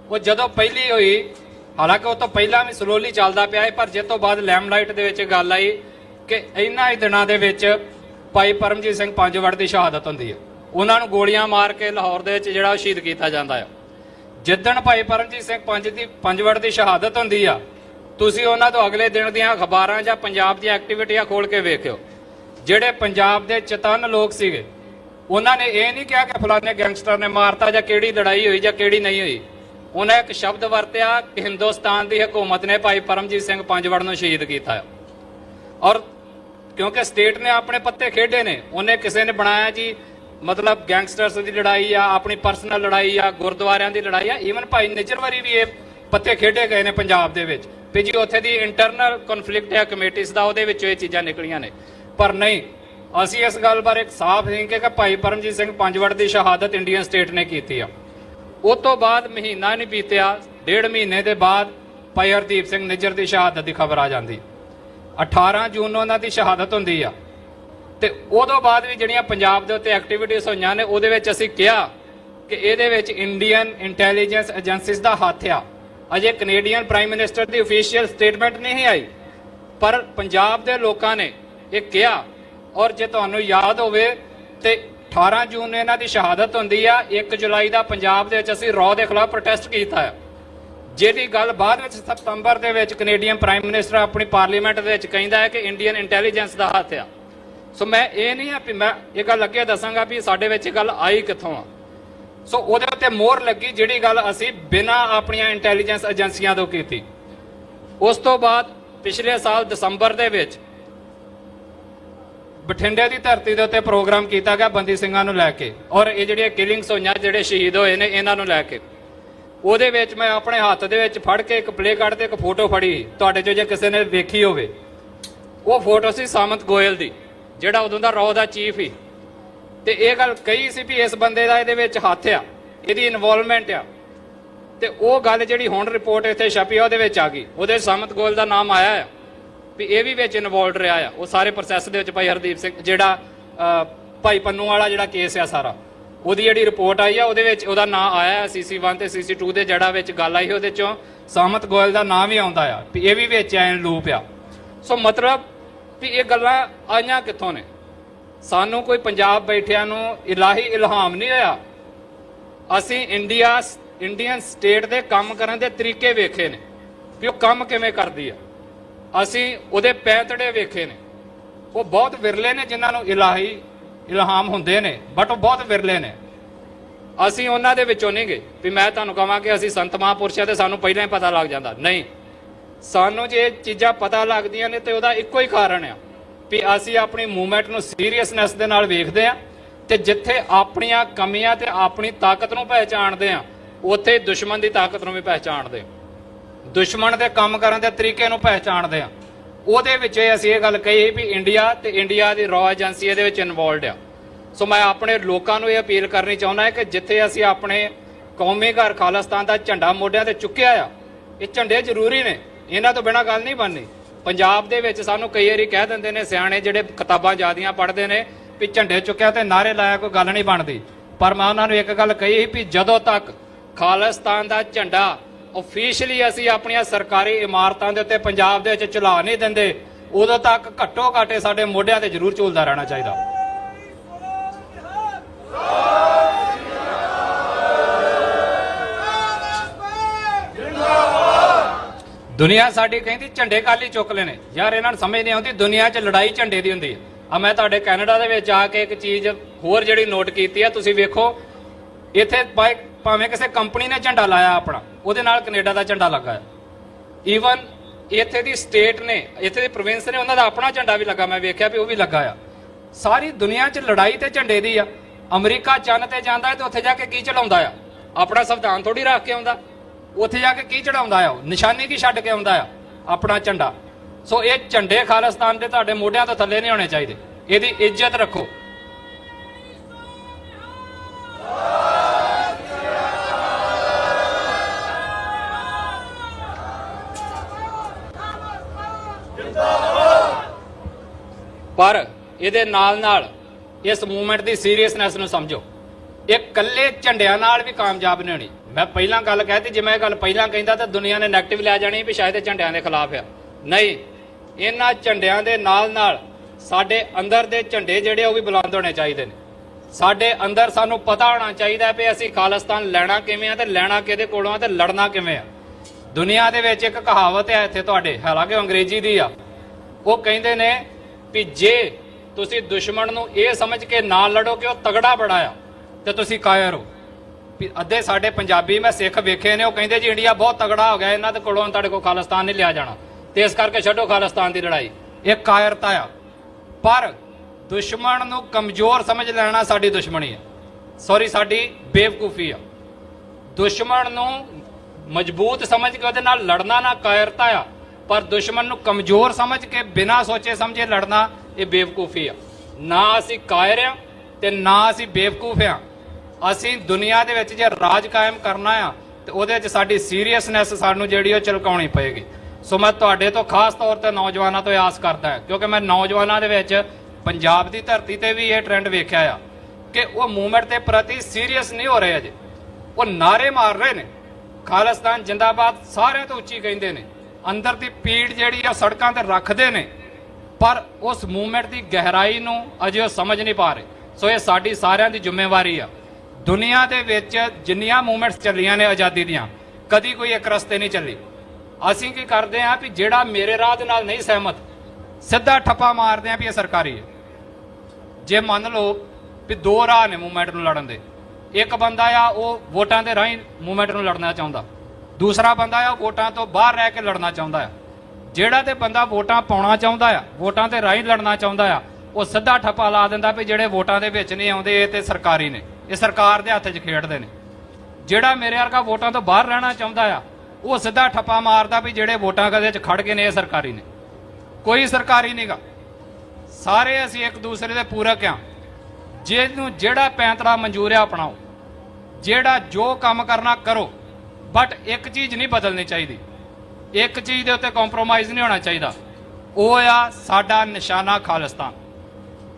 ਉਹ ਜਦੋਂ ਪਹਿਲੀ ਹੋਈ, ਹਾਲਾਂਕਿ ਉਹ ਤੋਂ ਪਹਿਲਾਂ ਵੀ ਸਲੋਲੀ ਚੱਲਦਾ ਪਿਆ ਹੈ ਪਰ ਜਿਸ ਤੋਂ ਬਾਅਦ ਲੈਮਲਾਈਟ ਦੇ ਵਿੱਚ ਗੱਲ ਆਈ ਕਿ ਇਹਨਾਂ ਹੀ ਦਿਨਾਂ ਦੇ ਵਿੱਚ ਭਾਈ ਪਰਮਜੀਤ ਸਿੰਘ ਪੰਜਵੜ ਦੀ ਸ਼ਹਾਦਤ ਹੁੰਦੀ ਹੈ ਉਹਨਾਂ ਨੂੰ ਗੋਲੀਆਂ ਮਾਰ ਕੇ ਲਾਹੌਰ ਦੇ ਵਿੱਚ ਜਿਹੜਾ ਸ਼ਹੀਦ ਕੀਤਾ ਜਾਂਦਾ ਆ। ਜਿੱਦਣ ਭਾਈ ਪਰਮਜੀਤ ਸਿੰਘ ਪੰਜ ਦੀ, ਪੰਜਵੜ ਦੀ ਸ਼ਹਾਦਤ ਹੁੰਦੀ ਆ, ਤੁਸੀਂ ਉਹਨਾਂ ਤੋਂ ਅਗਲੇ ਦਿਨ ਦੀਆਂ ਅਖਬਾਰਾਂ ਜਾਂ ਪੰਜਾਬ ਦੀਆਂ ਐਕਟੀਵਿਟੀਆਂ ਖੋਲ ਕੇ ਵੇਖਿਓ। ਜਿਹੜੇ ਪੰਜਾਬ ਦੇ ਚਤਨ ਲੋਕ ਸੀਗੇ, ਉਹਨਾਂ ਨੇ ਇਹ ਨਹੀਂ ਕਿਹਾ ਕਿ ਫਲਾਣੇ ਗੈਂਗਸਟਰ ਨੇ ਮਾਰਤਾ ਜਾਂ ਕਿਹੜੀ ਲੜਾਈ ਹੋਈ ਜਾਂ ਕਿਹੜੀ ਨਹੀਂ ਹੋਈ। ਉਹਨਾਂ ਇੱਕ ਸ਼ਬਦ ਵਰਤਿਆ ਕਿ ਹਿੰਦੁਸਤਾਨ ਦੀ ਹਕੂਮਤ ਨੇ ਭਾਈ ਪਰਮਜੀਤ ਸਿੰਘ ਪੰਜਵੜ ਨੂੰ ਸ਼ਹੀਦ ਕੀਤਾ। ਔਰ ਕਿਉਂਕਿ ਸਟੇਟ ਨੇ ਆਪਣੇ ਪੱਤੇ ਖੇਡੇ ਨੇ, ਉਹਨੇ ਕਿਸੇ ਨੇ ਬਣਾਇਆ ਜੀ ਮਤਲਬ ਗੈਂਗਸਟਰਸ ਦੀ ਲੜਾਈ ਆ, ਆਪਣੀ ਪਰਸਨਲ ਲੜਾਈ ਆ, ਗੁਰਦੁਆਰਿਆਂ ਦੀ ਲੜਾਈ ਆ ਈਵਨ ਭਾਈ ਨਿਜਰ ਵਾਰੀ ਵੀ ਇਹ ਪੱਤੇ ਖੇਡੇ ਗਏ ਨੇ ਪੰਜਾਬ ਦੇ ਵਿੱਚ। ਵੀ ਜੀ ਉੱਥੇ ਦੀ ਇੰਟਰਨਲ ਕਨਫਲਿਕਟ ਹੈ ਕਮੇਟੀਜ਼ ਦਾ ਉਹਦੇ ਵਿੱਚੋਂ ਇਹ ਚੀਜ਼ਾਂ ਨਿਕਲੀਆਂ ਨੇ। ਪਰ ਨਹੀਂ। ਅਸੀਂ ਇਸ ਗੱਲ ਬਾਰੇ ਸਾਫ਼ ਨਹੀਂ ਕਿ ਭਾਈ ਪਰਮਜੀਤ ਸਿੰਘ ਪੰਜਵੜ ਦੀ ਸ਼ਹਾਦਤ ਇੰਡੀਅਨ ਸਟੇਟ ਨੇ ਕੀਤੀ ਆ। ਉਸ ਤੋਂ ਬਾਅਦ ਮਹੀਨਾ ਨਹੀਂ ਬੀਤਿਆ, ਡੇਢ ਮਹੀਨੇ ਦੇ ਬਾਅਦ ਭਾਈ ਹਰਦੀਪ ਸਿੰਘ ਨਿੱਜਰ ਦੀ ਸ਼ਹਾਦਤ ਦੀ ਖਬਰ ਆ ਜਾਂਦੀ। 18 ਜੂਨ ਨੂੰ ਉਹਨਾਂ ਦੀ ਸ਼ਹਾਦਤ ਹੁੰਦੀ ਆ। ਤੇ ਉਦੋਂ ਬਾਅਦ ਵੀ ਜਿਹੜੀਆਂ ਪੰਜਾਬ ਦੇ ਉੱਤੇ ਐਕਟੀਵਿਟੀਜ਼ ਹੋਈਆਂ ਨੇ, ਉਹਦੇ ਵਿੱਚ ਅਸੀਂ ਕਿਹਾ ਕਿ ਇਹਦੇ ਵਿੱਚ ਇੰਡੀਅਨ ਇੰਟੈਲੀਜੈਂਸ ਏਜੰਸੀਜ਼ ਦਾ ਹੱਥ ਆ। ਅਜੇ ਕੈਨੇਡੀਅਨ ਪ੍ਰਾਈਮ ਮਿਨਿਸਟਰ ਦੀ ਅਫੀਸ਼ੀਅਲ ਸਟੇਟਮੈਂਟ ਨਹੀਂ ਆਈ, ਪਰ ਪੰਜਾਬ ਦੇ ਲੋਕਾਂ ਨੇ ਇਹ ਕਿਹਾ। ਔਰ ਜੇ ਤੁਹਾਨੂੰ ਯਾਦ ਹੋਵੇ ਤੇ 18 ਜੂਨ ਨੂੰ ਇਹਨਾਂ ਦੀ ਸ਼ਹਾਦਤ ਹੁੰਦੀ ਆ 1 ਜੁਲਾਈ ਦਾ ਪੰਜਾਬ ਦੇ ਵਿੱਚ ਅਸੀਂ ਰॉ ਦੇ ਖਿਲਾਫ ਪ੍ਰੋਟੈਸਟ ਕੀਤਾ ਹੈ ਜਿਹਦੀ ਗੱਲ ਬਾਅਦ ਵਿੱਚ ਸਤੰਬਰ ਦੇ ਵਿੱਚ ਕੈਨੇਡੀਅਨ ਪ੍ਰਾਈਮ ਮਿਨਿਸਟਰ ਆਪਣੀ ਪਾਰਲੀਮੈਂਟ ਦੇ ਵਿੱਚ ਕਹਿੰਦਾ ਹੈ ਕਿ ਇੰਡੀਅਨ ਇੰਟੈਲੀਜੈਂਸ ਦਾ ਹੱਥ ਆ। ਸੋ ਮੈਂ ਇਹ ਨਹੀਂ ਆ ਵੀ ਮੈਂ ਇਹ ਗੱਲ ਅੱਗੇ ਦੱਸਾਂਗਾ ਵੀ ਸਾਡੇ ਵਿੱਚ ਇਹ ਗੱਲ ਆਈ ਕਿੱਥੋਂ ਆ। ਸੋ ਉਹਦੇ ਉੱਤੇ ਮੋਹਰ ਲੱਗੀ ਜਿਹੜੀ ਗੱਲ ਅਸੀਂ ਬਿਨਾਂ ਆਪਣੀਆਂ ਇੰਟੈਲੀਜੈਂਸ ਏਜੰਸੀਆਂ ਤੋਂ ਕੀਤੀ। ਉਸ ਤੋਂ ਬਾਅਦ ਪਿਛਲੇ ਸਾਲ ਦਸੰਬਰ ਦੇ ਵਿੱਚ ਬਠਿੰਡੇ ਦੀ ਧਰਤੀ ਦੇ ਉੱਤੇ ਪ੍ਰੋਗਰਾਮ ਕੀਤਾ ਗਿਆ ਬੰਦੀ ਸਿੰਘਾਂ ਨੂੰ ਲੈ ਕੇ। ਔਰ ਇਹ ਜਿਹੜੀਆਂ ਕਿਲਿੰਗਸ ਹੋਈਆਂ, ਜਿਹੜੇ ਸ਼ਹੀਦ ਹੋਏ ਨੇ, ਇਹਨਾਂ ਨੂੰ ਲੈ ਕੇ। ਉਹਦੇ ਵਿੱਚ ਮੈਂ ਆਪਣੇ ਹੱਥ ਦੇ ਵਿੱਚ ਫੜ ਕੇ ਇੱਕ ਪਲੇ ਕਾਰਡ ਤੇ ਇੱਕ ਫੋਟੋ ਫੜੀ। ਤੁਹਾਡੇ ਚੋਂ ਜੇ ਕਿਸੇ ਨੇ ਵੇਖੀ ਹੋਵੇ। ਉਹ ਫੋਟੋ ਸੀ ਸਾਮੰਤ ਗੋਇਲ ਦੀ, ਜਿਹੜਾ ਉਦੋਂ ਦਾ ਰੌ ਦਾ ਚੀਫ ਸੀ। ਤੇ ਇਹ ਗੱਲ ਕਹੀ ਸੀ ਵੀ ਇਸ ਬੰਦੇ ਦਾ ਇਹਦੇ ਵਿੱਚ ਹੱਥ ਆ, ਇਹਦੀ ਇਨਵੋਲਵਮੈਂਟ ਆ। ਤੇ ਉਹ ਗੱਲ ਜਿਹੜੀ ਹੁਣ ਰਿਪੋਰਟ ਇੱਥੇ ਛਪੀ ਆ, ਉਹਦੇ ਵਿੱਚ ਆ ਗਈ। ਉਹਦੇ ਸਾਮਤ ਗੋਇਲ ਦਾ ਨਾਮ ਆਇਆ ਆ। ਵੀ ਇਹ ਵੀ ਵਿੱਚ ਇਨਵੋਲਡ ਰਿਹਾ ਆ। ਉਹ ਸਾਰੇ ਪ੍ਰੋਸੈਸ ਦੇ ਵਿੱਚ ਭਾਈ ਹਰਦੀਪ ਸਿੰਘ ਜਿਹੜਾ ਭਾਈ ਪੰਨੂ ਵਾਲਾ ਜਿਹੜਾ ਕੇਸ ਆ ਸਾਰਾ। ਉਹਦੀ ਜਿਹੜੀ ਰਿਪੋਰਟ ਆਈ ਆ, ਉਹਦੇ ਵਿੱਚ ਉਹਦਾ ਨਾਂ ਆਇਆ ਹੈ ਸੀਸੀ 1 ਤੇ ਸੀਸੀ 2 ਦੇ ਜਿਹੜਾ ਵਿੱਚ ਗੱਲ ਆਈ ਉਹਦੇ ਚੋਂ। ਸਾਮਤ ਗੋਇਲ ਦਾ ਨਾਂ ਵੀ ਆਉਂਦਾ ਆ, ਵੀ ਇਹ ਵੀ ਵਿੱਚ ਐਨ ਲੂਪ ਆ। ਸੋ ਮਤਲਬ ਵੀ ਇਹ ਗੱਲਾਂ ਆਈਆਂ ਕਿੱਥੋਂ ਨੇ? ਸਾਨੂੰ ਕੋਈ ਪੰਜਾਬ ਬੈਠਿਆਂ ਨੂੰ ਇਲਾਹੀ ਇਲਹਾਮ ਨਹੀਂ ਹੋਇਆ। ਅਸੀਂ ਇੰਡੀਆ ਇੰਡੀਅਨ ਸਟੇਟ ਦੇ ਕੰਮ ਕਰਨ ਦੇ ਤਰੀਕੇ ਵੇਖੇ ਨੇ, ਵੀ ਉਹ ਕੰਮ ਕਿਵੇਂ ਕਰਦੀ ਆ। ਅਸੀਂ ਉਹਦੇ ਪੈਂਤੜੇ ਵੇਖੇ ਨੇ। ਉਹ ਬਹੁਤ ਵਿਰਲੇ ਨੇ, ਜਿਨ੍ਹਾਂ ਨੂੰ ਇਲਾਹੀ ਇਲਹਾਮ ਹੁੰਦੇ ਨੇ ਬਟ ਉਹ ਬਹੁਤ ਵਿਰਲੇ ਨੇ। ਅਸੀਂ ਉਹਨਾਂ ਦੇ ਵਿੱਚੋਂ ਨਹੀਂ ਗਏ ਵੀ ਮੈਂ ਤੁਹਾਨੂੰ ਕਹਾਂ ਕਿ ਅਸੀਂ ਸੰਤ ਮਹਾਂਪੁਰਸ਼ਾਂ ਤੇ ਸਾਨੂੰ ਪਹਿਲਾਂ ਹੀ ਪਤਾ ਲੱਗ ਜਾਂਦਾ। ਨਹੀਂ। ਸਾਨੂੰ ਜੇ ਚੀਜ਼ਾਂ ਪਤਾ ਲੱਗਦੀਆਂ ਨੇ ਤੇ ਉਹਦਾ ਇੱਕੋ ਹੀ ਕਾਰਨ ਆ ਵੀ ਅਸੀਂ ਆਪਣੀ ਮੂਵਮੈਂਟ ਨੂੰ ਸੀਰੀਅਸਨੈਸ ਦੇ ਨਾਲ ਵੇਖਦੇ ਆ ਤੇ ਜਿੱਥੇ ਆਪਣੀਆਂ ਕਮੀਆਂ ਤੇ ਆਪਣੀ ਤਾਕਤ ਨੂੰ ਪਹਿਚਾਣਦੇ ਆ, ਉੱਥੇ ਦੁਸ਼ਮਣ ਦੀ ਤਾਕਤ ਨੂੰ ਵੀ ਪਹਿਚਾਣਦੇ ਆ। ਦੁਸ਼ਮਣ ਦੇ ਕੰਮ ਕਰਨ ਦੇ ਤਰੀਕੇ ਨੂੰ ਪਹਿਚਾਣਦੇ ਆ। ਉਹਦੇ ਵਿੱਚ ਅਸੀਂ ਇਹ ਗੱਲ ਕਹੀ ਵੀ ਇੰਡੀਆ ਤੇ ਇੰਡੀਆ ਦੀ ਰॉ ਏਜੰਸੀ ਇਹਦੇ ਵਿੱਚ ਇਨਵੋਲਡ ਆ। ਸੋ ਮੈਂ ਆਪਣੇ ਲੋਕਾਂ ਨੂੰ ਇਹ ਅਪੀਲ ਕਰਨੀ ਚਾਹੁੰਦਾ ਹਾਂ ਕਿ ਜਿੱਥੇ ਅਸੀਂ ਆਪਣੇ ਕੌਮੀ ਘਰ ਖਾਲਿਸਤਾਨ ਦਾ ਝੰਡਾ ਮੋਢਿਆਂ ਤੇ ਚੁੱਕਿਆ ਆ, ਇਹ ਝੰਡੇ ਜ਼ਰੂਰੀ ਨੇ, ਇਹਨਾਂ ਤੋਂ ਬਿਨਾਂ ਗੱਲ ਨਹੀਂ ਬਣਨੀ। ਪੰਜਾਬ ਦੇ ਵਿੱਚ ਸਾਨੂੰ ਕਈ ਵਾਰੀ ਕਹਿ ਦਿੰਦੇ ਨੇ, ਸਿਆਣੇ ਜਿਹੜੇ ਕਿਤਾਬਾਂ ਜਿਆਦੀਆਂ ਪੜ੍ਹਦੇ ਨੇ ਵੀ ਝੰਡੇ ਚੁੱਕਿਆ ਤੇ ਨਾਰੇ ਲਾਇਆ ਕੋਈ ਗੱਲ ਨਹੀਂ ਬਣਦੀ। ਪਰ ਮੈਂ ਉਹਨਾਂ ਨੂੰ ਇੱਕ ਗੱਲ ਕਹੀ ਵੀ ਜਦੋਂ ਤੱਕ ਖਾਲਿਸਤਾਨ ਦਾ ਝੰਡਾ ਅਫੀਸ਼ੀਅਲੀ ਅਸੀਂ ਆਪਣੀਆਂ ਸਰਕਾਰੀ ਇਮਾਰਤਾਂ ਦੇ ਉੱਤੇ ਪੰਜਾਬ ਦੇ ਵਿੱਚ ਚਲਾ ਨਹੀਂ ਦਿੰਦੇ, ਉਦੋਂ ਤੱਕ ਘੱਟੋ ਘਾਟੇ ਸਾਡੇ ਮੋਢਿਆਂ ਤੇ ਜ਼ਰੂਰ ਝੂਲਦਾ ਰਹਿਣਾ ਚਾਹੀਦਾ। ਦੁਨੀਆ ਸਾਡੀ ਕਹਿੰਦੀ ਝੰਡੇ ਕਾਲੀ ਚੁੱਕ ਲੈਣੇ। ਯਾਰ ਇਹਨਾਂ ਨੂੰ ਸਮਝ ਨਹੀਂ ਆਉਂਦੀ, ਦੁਨੀਆ 'ਚ ਲੜਾਈ ਝੰਡੇ ਦੀ ਹੁੰਦੀ ਹੈ। ਆ ਮੈਂ ਤੁਹਾਡੇ ਕੈਨੇਡਾ ਦੇ ਵਿੱਚ ਆ ਕੇ ਇੱਕ ਚੀਜ਼ ਹੋਰ ਜਿਹੜੀ ਨੋਟ ਕੀਤੀ ਆ ਤੁਸੀਂ ਵੇਖੋ। ਇੱਥੇ ਭਾਵੇਂ- ਭਾਵੇਂ ਕਿਸੇ ਕੰਪਨੀ ਨੇ ਝੰਡਾ ਲਾਇਆ ਆਪਣਾ, ਉਹਦੇ ਨਾਲ ਕੈਨੇਡਾ ਦਾ ਝੰਡਾ ਲੱਗਾ ਹੈ। ਈਵਨ ਇੱਥੇ ਦੀ ਸਟੇਟ ਨੇ, ਇੱਥੇ ਦੀ ਪ੍ਰੋਵਿੰਸ ਨੇ ਉਹਨਾਂ ਦਾ ਆਪਣਾ ਝੰਡਾ ਵੀ ਲੱਗਾ, ਮੈਂ ਵੇਖਿਆ ਵੀ ਉਹ ਵੀ ਲੱਗਾ ਆ। ਸਾਰੀ ਦੁਨੀਆ 'ਚ ਲੜਾਈ ਤੇ ਝੰਡੇ ਦੀ ਆ। ਅਮਰੀਕਾ ਚੰਨ ਤੇ ਜਾਂਦਾ ਹੈ ਤੇ ਉੱਥੇ ਜਾ ਕੇ ਕੀ ਚੜਾਉਂਦਾ ਆ? ਆਪਣਾ ਸੰਵਿਧਾਨ ਥੋੜੀ ਰੱਖ ਕੇ ਆਉਂਦਾ। ਉੱਥੇ ਜਾ ਕੇ ਕੀ ਚੜਾਉਂਦਾ ਆ? ਉਹ ਨਿਸ਼ਾਨੀ ਕੀ ਛੱਡ ਕੇ ਆਉਂਦਾ ਆ? ਆਪਣਾ ਝੰਡਾ। ਸੋ ਇਹ ਝੰਡੇ ਖਾਲਿਸਤਾਨ ਦੇ ਤੁਹਾਡੇ ਮੋਢਿਆਂ ਤੋਂ ਥੱਲੇ ਨਹੀਂ ਹੋਣੇ ਚਾਹੀਦੇ। ਇਹਦੀ ਇੱਜ਼ਤ ਰੱਖੋ। ਪਰ ਇਹਦੇ ਨਾਲ ਨਾਲ ਇਸ ਮੂਵਮੈਂਟ ਦੀ ਸੀਰੀਅਸਨੈਸ ਨੂੰ ਸਮਝੋ। ਇਹ ਕੱਲੇ ਝੰਡਿਆਂ ਨਾਲ ਵੀ ਕਾਮਯਾਬ ਨਹੀਂ ਹੋਣੀ। ਮੈਂ ਪਹਿਲਾਂ ਗੱਲ ਕਹਿਤੀ, ਜੇ ਮੈਂ ਇਹ ਗੱਲ ਪਹਿਲਾਂ ਕਹਿੰਦਾ ਤਾਂ ਦੁਨੀਆ ਨੇ ਨੈਗੇਟਿਵ ਲੈ ਜਾਣੀ ਵੀ ਸ਼ਾਇਦ ਇਹ ਝੰਡਿਆਂ ਦੇ ਖਿਲਾਫ ਆ। ਨਹੀਂ, ਇਹਨਾਂ ਝੰਡਿਆਂ ਦੇ ਨਾਲ ਨਾਲ ਸਾਡੇ ਅੰਦਰ ਦੇ ਝੰਡੇ ਜਿਹੜੇ ਉਹ ਵੀ ਬੁਲੰਦ ਹੋਣੇ ਚਾਹੀਦੇ ਨੇ। ਸਾਡੇ ਅੰਦਰ ਸਾਨੂੰ ਪਤਾ ਹੋਣਾ ਚਾਹੀਦਾ ਵੀ ਅਸੀਂ ਖਾਲਿਸਤਾਨ ਲੈਣਾ ਕਿਵੇਂ ਆ ਤੇ ਲੈਣਾ ਕਿਹਦੇ ਕੋਲੋਂ ਆ ਤੇ ਲੜਨਾ ਕਿਵੇਂ ਆ। ਦੁਨੀਆ ਦੇ ਵਿੱਚ ਇੱਕ ਕਹਾਵਤ ਹੈ ਇੱਥੇ ਤੁਹਾਡੇ ਹਾਲਾਂਕਿ ਅੰਗਰੇਜ਼ੀ ਦੀ ਆ। ਉਹ ਕਹਿੰਦੇ ਨੇ ਵੀ ਜੇ ਤੁਸੀਂ ਦੁਸ਼ਮਣ ਨੂੰ ਇਹ ਸਮਝ ਕੇ ਨਾ ਲੜੋ ਕਿ ਉਹ ਤਗੜਾ ਬੜਾ ਆ, ਤੇ ਤੁਸੀਂ ਕਾਇਰ ਹੋ। ਵੀ ਅੱਧੇ ਸਾਡੇ ਪੰਜਾਬੀ ਮੈਂ ਸਿੱਖ ਵੇਖੇ ਨੇ, ਉਹ ਕਹਿੰਦੇ ਜੀ ਇੰਡੀਆ ਬਹੁਤ ਤਗੜਾ ਹੋ ਗਿਆ, ਇਹਨਾਂ ਦੇ ਕੋਲੋਂ ਤੁਹਾਡੇ ਕੋਲ ਖਾਲਿਸਤਾਨ ਨਹੀਂ ਲਿਆ ਜਾਣਾ। ਤੇ ਇਸ ਕਰਕੇ ਛੱਡੋ ਖਾਲਿਸਤਾਨ ਦੀ ਲੜਾਈ। ਇਹ ਕਾਇਰਤਾ ਆ। ਪਰ ਦੁਸ਼ਮਣ ਨੂੰ ਕਮਜ਼ੋਰ ਸਮਝ ਲੈਣਾ ਸਾਡੀ ਦੁਸ਼ਮਣੀ ਆ। ਸੌਰੀ ਸਾਡੀ ਬੇਵਕੂਫੀ ਆ। ਦੁਸ਼ਮਣ ਨੂੰ ਮਜ਼ਬੂਤ ਸਮਝ ਕੇ ਉਹਦੇ ਨਾਲ ਲੜਨਾ ਨਾ ਕਾਇਰਤਾ ਆ। ਪਰ ਦੁਸ਼ਮਣ ਨੂੰ ਕਮਜ਼ੋਰ ਸਮਝ ਕੇ ਬਿਨਾਂ ਸੋਚੇ ਸਮਝੇ ਲੜਨਾ ਇਹ ਬੇਵਕੂਫੀ ਆ। ਨਾ ਅਸੀਂ ਕਾਇਰ ਆ ਤੇ ਨਾ ਅਸੀਂ ਬੇਵਕੂਫ ਆ ਅਸੀਂ ਦੁਨੀਆ ਦੇ ਵਿੱਚ ਜੇ ਰਾਜ ਕਾਇਮ ਕਰਨਾ ਆ ਤੇ ਉਹਦੇ ਵਿੱਚ ਸਾਡੀ ਸੀਰੀਅਸਨੈਸ ਸਾਨੂੰ ਜਿਹੜੀ ਉਹ ਚਲਕਾਉਣੀ ਪਏਗੀ। ਸੋ ਮੈਂ ਤੁਹਾਡੇ ਤੋਂ ਖਾਸ ਤੌਰ ਤੇ ਨੌਜਵਾਨਾਂ ਤੋਂ ਆਸ ਕਰਦਾ ਹਾਂ, ਕਿਉਂਕਿ ਮੈਂ ਨੌਜਵਾਨਾਂ ਦੇ ਵਿੱਚ ਪੰਜਾਬ ਦੀ ਧਰਤੀ ਤੇ ਵੀ ਇਹ ਟ੍ਰੈਂਡ ਵੇਖਿਆ ਆ ਕਿ ਉਹ ਮੂਵਮੈਂਟ ਦੇ ਪ੍ਰਤੀ ਸੀਰੀਅਸ ਨਹੀਂ ਹੋ ਰਹੇ ਅਜੇ। ਉਹ ਨਾਰੇ ਮਾਰ ਰਹੇ ਨੇ। ਖਾਲਿਸਤਾਨ ਜਿੰਦਾਬਾਦ ਸਾਰਿਆਂ ਤੋਂ ਉੱਚੀ ਕਹਿੰਦੇ ਨੇ। ਅੰਦਰ ਦੀ ਪੀੜ ਜਿਹੜੀ ਆ ਸੜਕਾਂ ਤੇ ਰੱਖਦੇ ਨੇ, ਪਰ ਉਸ ਮੂਵਮੈਂਟ ਦੀ ਗਹਿਰਾਈ ਨੂੰ ਅਜੇ ਉਹ ਸਮਝ ਨਹੀਂ ਪਾ ਰਹੇ। ਸੋ ਇਹ ਸਾਡੀ ਸਾਰਿਆਂ ਦੀ ਜ਼ਿੰਮੇਵਾਰੀ ਆ। ਦੁਨੀਆ ਦੇ ਵਿੱਚ ਜਿੰਨੀਆਂ ਮੂਵਮੈਂਟਸ ਚੱਲੀਆਂ ਨੇ ਆਜ਼ਾਦੀ ਦੀਆਂ, ਕਦੀ ਕੋਈ ਇੱਕ ਰਸਤੇ ਨਹੀਂ ਚੱਲੀ। ਅਸੀਂ ਕੀ ਕਰਦੇ ਆਂ ਵੀ ਜਿਹੜਾ ਮੇਰੇ ਰਾਹ ਦੇ ਨਾਲ ਨਹੀਂ ਸਹਿਮਤ, ਸਿੱਧਾ ਠੱਪਾ ਮਾਰਦੇ ਆਂ ਵੀ ਇਹ ਸਰਕਾਰੀ ਹੈ। ਜੇ ਮੰਨ ਲਓ ਵੀ ਦੋ ਰਾਹ ਨੇ ਮੂਵਮੈਂਟ ਨੂੰ ਲੜਨ ਦੇ, ਇੱਕ ਬੰਦਾ ਆ ਉਹ ਵੋਟਾਂ ਦੇ ਰਾਹੀਂ ਮੂਵਮੈਂਟ ਨੂੰ ਲੜਨਾ ਚਾਹੁੰਦਾ। ਦੂਸਰਾ ਬੰਦਾ ਆ, ਉਹ ਵੋਟਾਂ ਤੋਂ ਬਾਹਰ ਰਹਿ ਕੇ ਲੜਨਾ ਚਾਹੁੰਦਾ ਆ। ਜਿਹੜਾ ਤੇ ਬੰਦਾ ਵੋਟਾਂ ਪਾਉਣਾ ਚਾਹੁੰਦਾ ਆ, ਵੋਟਾਂ ਤੇ ਰਾਹੀਂ ਲੜਨਾ ਚਾਹੁੰਦਾ ਆ, ਉਹ ਸਿੱਧਾ ਠੱਪਾ ਲਾ ਦਿੰਦਾ ਵੀ ਜਿਹੜੇ ਵੋਟਾਂ ਦੇ ਵਿੱਚ ਨਹੀਂ ਆਉਂਦੇ, ਇਹ ਤੇ ਸਰਕਾਰੀ ਨੇ। ਇਹ ਸਰਕਾਰ ਦੇ ਹੱਥ 'ਚ ਖੇਡਦੇ ਨੇ। ਜਿਹੜਾ ਮੇਰੇ ਵਰਗਾ ਵੋਟਾਂ ਤੋਂ ਬਾਹਰ ਰਹਿਣਾ ਚਾਹੁੰਦਾ ਆ, ਉਹ ਸਿੱਧਾ ਠੱਪਾ ਮਾਰਦਾ ਵੀ ਜਿਹੜੇ ਵੋਟਾਂ ਕਦੇ 'ਚ ਖੜ ਗਏ ਨੇ, ਇਹ ਸਰਕਾਰੀ ਨੇ। ਕੋਈ ਸਰਕਾਰੀ ਨਹੀਂਗਾ ਸਾਰੇ ਅਸੀਂ ਇੱਕ ਦੂਸਰੇ ਦੇ ਪੂਰਕ ਆ। ਜਿਹਨੂੰ ਜਿਹੜਾ ਪੈਂਤੜਾ ਮਨਜ਼ੂਰ ਆ, ਅਪਣਾਓ। ਜਿਹੜਾ ਜੋ ਕੰਮ ਕਰਨਾ, ਕਰੋ। ਬਟ ਇੱਕ ਚੀਜ਼ ਨਹੀਂ ਬਦਲਣੀ ਚਾਹੀਦੀ। ਇੱਕ ਚੀਜ਼ ਦੇ ਉੱਤੇ ਕੰਪਰੋਮਾਈਜ਼ ਨਹੀਂ ਹੋਣਾ ਚਾਹੀਦਾ। ਉਹ ਆ ਸਾਡਾ ਨਿਸ਼ਾਨਾ ਖਾਲਿਸਤਾਨ।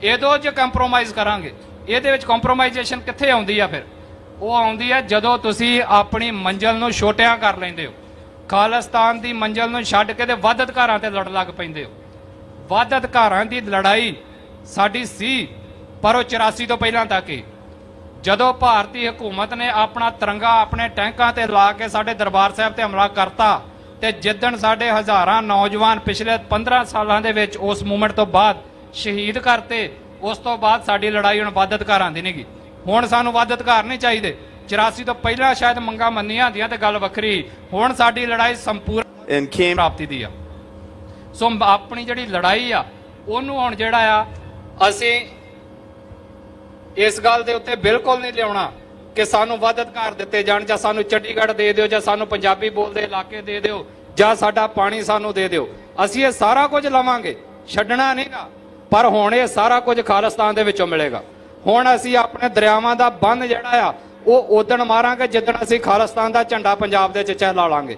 ਇਹਦੋਂ ਜੇ ਕੰਪਰੋਮਾਈਜ਼ ਕਰਾਂਗੇ, ਇਹਦੇ ਵਿੱਚ ਕੰਪਰੋਮਾਈਜ਼ੇਸ਼ਨ ਕਿੱਥੇ ਆਉਂਦੀ ਆ ਫਿਰ? ਉਹ ਆਉਂਦੀ ਆ ਜਦੋਂ ਤੁਸੀਂ ਆਪਣੀ ਮੰਜ਼ਲ ਨੂੰ ਛੋਟਿਆਂ ਕਰ ਲੈਂਦੇ ਹੋ। ਖਾਲਿਸਤਾਨ ਦੀ ਮੰਜ਼ਲ ਨੂੰ ਛੱਡ ਕੇ ਤੇ ਵੱਧ ਅਧਿਕਾਰਾਂ ਤੇ ਲੜ ਲੱਗ ਪੈਂਦੇ ਹੋ। ਵੱਧ ਅਧਿਕਾਰਾਂ ਦੀ ਲੜਾਈ ਸਾਡੀ ਸੀ, ਪਰ ਉਹ 84 ਤੋਂ ਪਹਿਲਾਂ ਤੱਕ ਹੀ। ਜਦੋਂ ਭਾਰਤੀ ਹਕੂਮਤ ਨੇ ਆਪਣਾ ਤਿਰੰਗਾ ਆਪਣੇ ਟੈਂਕਾਂ ਤੇ ਲਾ ਕੇ ਸਾਡੇ ਦਰਬਾਰ ਸਾਹਿਬ ਤੇ ਹਮਲਾ ਕਰਤਾ ਤੇ ਜਿੱਦਣ ਸਾਡੇ ਹਜ਼ਾਰਾਂ ਨੌਜਵਾਨ ਪਿਛਲੇ 15 ਸਾਲਾਂ ਦੇ ਵਿੱਚ ਉਸ ਮੂਵਮੈਂਟ ਤੋਂ ਬਾਅਦ ਸ਼ਹੀਦ ਕਰਤੇ ਉਸ ਤੋਂ ਬਾਅਦ ਸਾਡੀ ਲੜਾਈ ਹੁਣ ਵੱਧ ਅਧਿਕਾਰਾਂ ਦੀ ਨਹੀਂਗੀ ਹੁਣ ਸਾਨੂੰ ਵੱਧ ਅਧਿਕਾਰ ਨਹੀਂ ਚਾਹੀਦੇ। 84 ਤੋਂ ਪਹਿਲਾਂ ਸ਼ਾਇਦ ਮੰਗਾਂ ਮੰਨੀਆਂ ਹੁੰਦੀਆਂ ਤੇ ਗੱਲ ਵੱਖਰੀ। ਹੁਣ ਸਾਡੀ ਲੜਾਈ ਸੰਪੂਰਨ ਪ੍ਰਾਪਤੀ ਦੀ ਆ। ਸੋ ਆਪਣੀ ਜਿਹੜੀ ਲੜਾਈ ਆ ਉਹਨੂੰ ਹੁਣ ਜਿਹੜਾ ਆ ਅਸੀਂ ਇਸ ਗੱਲ ਦੇ ਉੱਤੇ ਬਿਲਕੁਲ ਨਹੀਂ ਲਿਆਉਣਾ ਕਿ ਸਾਨੂੰ ਵੱਧ ਅਧਿਕਾਰ ਦਿੱਤੇ ਜਾਣ ਜਾਂ ਸਾਨੂੰ ਚੰਡੀਗੜ੍ਹ ਦੇ ਦਿਓ ਜਾਂ ਸਾਨੂੰ ਪੰਜਾਬੀ ਬੋਲਦੇ ਇਲਾਕੇ ਦੇ ਦਿਓ ਜਾਂ ਸਾਡਾ ਪਾਣੀ ਸਾਨੂੰ ਦੇ ਦਿਓ। ਅਸੀਂ ਇਹ ਸਾਰਾ ਕੁਝ ਲਵਾਂਗੇ, ਛੱਡਣਾ ਨਹੀਂਗਾ। ਪਰ ਹੁਣ ਇਹ ਸਾਰਾ ਕੁਝ ਖਾਲਿਸਤਾਨ ਦੇ ਵਿੱਚੋਂ ਮਿਲੇਗਾ। ਹੁਣ ਅਸੀਂ ਆਪਣੇ ਦਰਿਆਵਾਂ ਦਾ ਬੰਨ ਜਿਹੜਾ ਆ, ਉਹ ਉਦਣ ਮਾਰਾਂਗੇ, ਜਿੱਦਣ ਅਸੀਂ ਖਾਲਿਸਤਾਨ ਦਾ ਝੰਡਾ ਪੰਜਾਬ ਦੇ ਵਿੱਚ ਚਹਿਲਾ ਲਾਂਗੇ।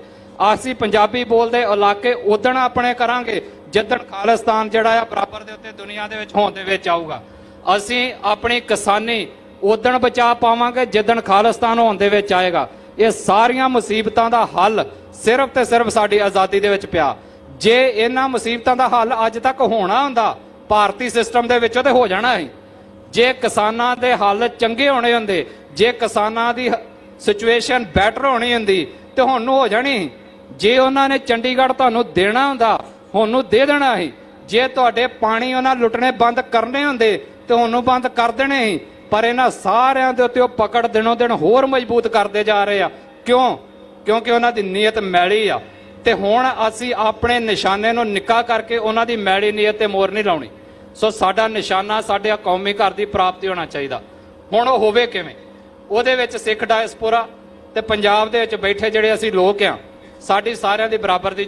ਅਸੀਂ ਪੰਜਾਬੀ ਬੋਲਦੇ ਇਲਾਕੇ ਉਦਣ ਆਪਣੇ ਕਰਾਂਗੇ, ਜਿੱਦਣ ਖਾਲਿਸਤਾਨ ਜਿਹੜਾ ਆ ਬਰਾਬਰ ਦੇ ਉੱਤੇ ਦੁਨੀਆ ਦੇ ਵਿੱਚ ਹੋਣ ਦੇ ਵਿੱਚ ਆਊਗਾ। ਅਸੀਂ ਆਪਣੀ ਕਿਸਾਨੀ ਉਦਣ ਬਚਾ ਪਾਵਾਂਗੇ, ਜਿੱਦਣ ਖਾਲਿਸਤਾਨ ਹੋਣ ਦੇ ਵਿੱਚ ਆਏਗਾ। ਇਹ ਸਾਰੀਆਂ ਮੁਸੀਬਤਾਂ ਦਾ ਹੱਲ ਸਿਰਫ ਤੇ ਸਿਰਫ ਸਾਡੀ ਆਜ਼ਾਦੀ ਦੇ ਵਿੱਚ ਪਿਆ। ਜੇ ਇਹਨਾਂ ਮੁਸੀਬਤਾਂ ਦਾ ਹੱਲ ਅੱਜ ਤੱਕ ਹੋਣਾ ਹੁੰਦਾ, ਭਾਰਤੀ ਸਿਸਟਮ ਦੇ ਵਿੱਚੋਂ ਤੇ ਹੋ ਜਾਣਾ ਸੀ। ਜੇ ਕਿਸਾਨਾਂ ਦੇ ਹੱਲ ਚੰਗੇ ਹੋਣੇ ਹੁੰਦੇ, ਜੇ ਕਿਸਾਨਾਂ ਦੀ ਸਿਚੁਏਸ਼ਨ ਬੈਟਰ ਹੋਣੀ ਹੁੰਦੀ, ਤੇ ਹੁਣ ਨੂੰ ਹੋ ਜਾਣੀ ਸੀ। ਜੇ ਉਹਨਾਂ ਨੇ ਚੰਡੀਗੜ੍ਹ ਤੁਹਾਨੂੰ ਦੇਣਾ ਹੁੰਦਾ, ਹੁਣ ਨੂੰ ਦੇ ਦੇਣਾ ਸੀ। ਜੇ ਤੁਹਾਡੇ ਪਾਣੀ ਉਹਨਾਂ ਲੁੱਟਣੇ ਬੰਦ ਕਰਨੇ ਹੁੰਦੇ ਤੇ ਬੰਦ ਕਰ ਦੇਣੇ ਸੀ। ਪਰ ਇਹਨਾਂ ਸਾਰਿਆਂ ਦੇ ਉੱਤੇ ਉਹ ਪਕੜ ਦਿਨੋਂ ਦਿਨ ਹੋਰ ਮਜ਼ਬੂਤ ਕਰਦੇ ਜਾ ਰਹੇ ਆ। ਕਿਉਂ? ਕਿਉਂਕਿ ਉਹਨਾਂ ਦੀ ਨੀਅਤ ਮੈਲੀ ਆ। ਤੇ ਹੁਣ ਅਸੀਂ ਆਪਣੇ ਨਿਸ਼ਾਨੇ ਨੂੰ ਨਿੱਕਾ ਕਰਕੇ ਉਹਨਾਂ ਦੀ ਮੈਲੀ ਨੀਅਤ ਤੇ ਮੋਰ ਨਹੀਂ ਲਾਉਣੀ। ਸੋ ਸਾਡਾ ਨਿਸ਼ਾਨਾ ਸਾਡੇ ਕੌਮੀ ਘਰ ਦੀ ਪ੍ਰਾਪਤੀ ਹੋਣਾ ਚਾਹੀਦਾ। ਹੁਣ ਉਹ ਹੋਵੇ ਕਿਵੇਂ? ਉਹਦੇ ਵਿੱਚ ਸਿੱਖ ਡਾਇਸਪੋਰਾ ਤੇ ਪੰਜਾਬ ਦੇ ਵਿੱਚ ਬੈਠੇ ਜਿਹੜੇ ਅਸੀਂ ਲੋਕ ਆ, ਸਾਡੀ ਸਾਰਿਆਂ ਦੀ ਬਰਾਬਰ ਦੀ